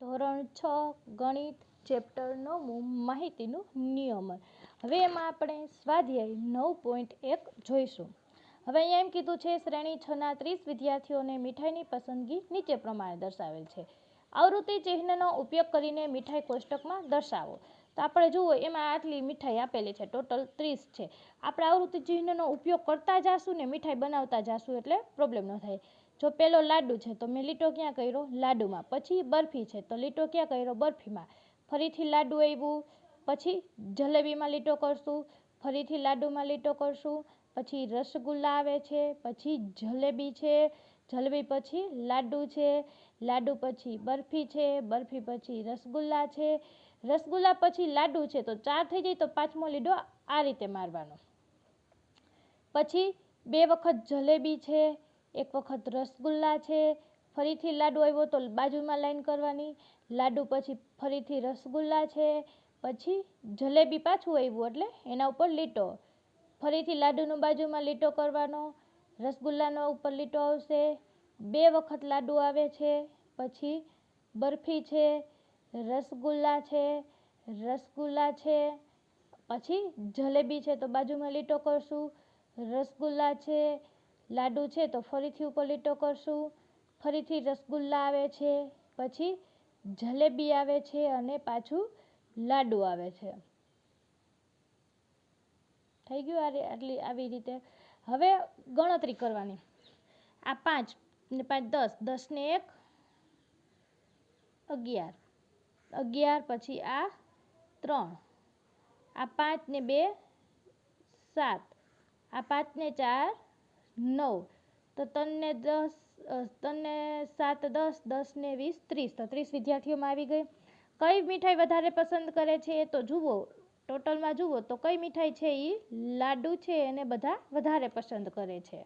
ધોરણ છ ગણિત ચેપ્ટર નવમું માહિતીનું નિયમન. હવે એમાં આપણે સ્વાધ્યાય નવ પોઈન્ટ એક જોઈશું. હવે અહીંયા એમ કીધું છે, શ્રેણી છના ત્રીસ વિદ્યાર્થીઓને મીઠાઈની પસંદગી નીચે પ્રમાણે દર્શાવેલ છે. આવૃત્તિ ચિહ્નનો ઉપયોગ કરીને મીઠાઈ કોષ્ટકમાં દર્શાવો. તો આપણે જુઓ, એમાં આટલી મીઠાઈ આપેલી છે. ટોટલ ત્રીસ છે. આપણે આવૃત્તિ ચિહ્નનો ઉપયોગ કરતા જાશું ને મીઠાઈ બનાવતા જાશું એટલે પ્રોબ્લેમ ન થાય. જો પેલો લાડુ છે, તો મેં લીટો ક્યાં કર્યો? લાડુમાં. પછી બરફી છે, તો લીટો ક્યાં કર્યો? બરફીમાં. ફરીથી લાડુ આવ્યું પછી જલેબીમાં લીટો કરશું. ફરીથી લાડુમાં લીટો કરશું. પછી રસગુલ્લા આવે છે. પછી જલેબી છે. જલેબી પછી લાડુ છે, લાડુ પછી બરફી છે, બરફી પછી રસગુલ્લા છે. રસગુલ્લા પછી લાડુ છે, તો ચાર થઈ જાય તો પાંચમો લીડો આ રીતે મારવાનો. પછી બે વખત જલેબી છે, એક વખત રસગુલ્લા છે, ફરીથી લાડુ આવ્યો તો બાજુમાં લાઈન કરવાની. લાડુ પછી ફરીથી રસગુલ્લા છે, પછી જલેબી પાછું આવ્યું એટલે એના ઉપર લીટો. ફરીથી લાડુનું બાજુમાં લીટો કરવાનો. રસગુલ્લાનો ઉપર લીટો આવશે, બે વખત લાડુ આવે છે, પછી બરફી છે, રસગુલ્લા છે રસગુલ્લા છે, પછી જલેબી છે, તો બાજુમાં લીટો કરશું, રસગુલ્લા છે, લાડુ છે, તો ફરીથી ઉપર લીટો કરશું, ફરીથી રસગુલ્લા આવે છે, પછી જલેબી આવે છે અને પાછું લાડુ આવે છે. થઈ ગયું આટલી, આવી રીતે. હવે ગણતરી કરવાની. આ પાંચ ને પાંચ દસ દસ ને એક, અગિયાર. અગિયાર પછી આ ત્રણ. આ પાંચ ને બે, સાત. આ પાંચ ને ચાર, નવ. તો ત્રણને દસ ત્રણને સાત, દસ દસ ને વીસ, ત્રીસ. તો ત્રીસ વિદ્યાર્થીઓમાં આવી ગઈ. કઈ મીઠાઈ વધારે પસંદ કરે છે એ તો જુઓ. ટોટલમાં જુઓ તો કઈ મીઠાઈ છે એ લાડુ છે એને બધા વધારે પસંદ કરે છે.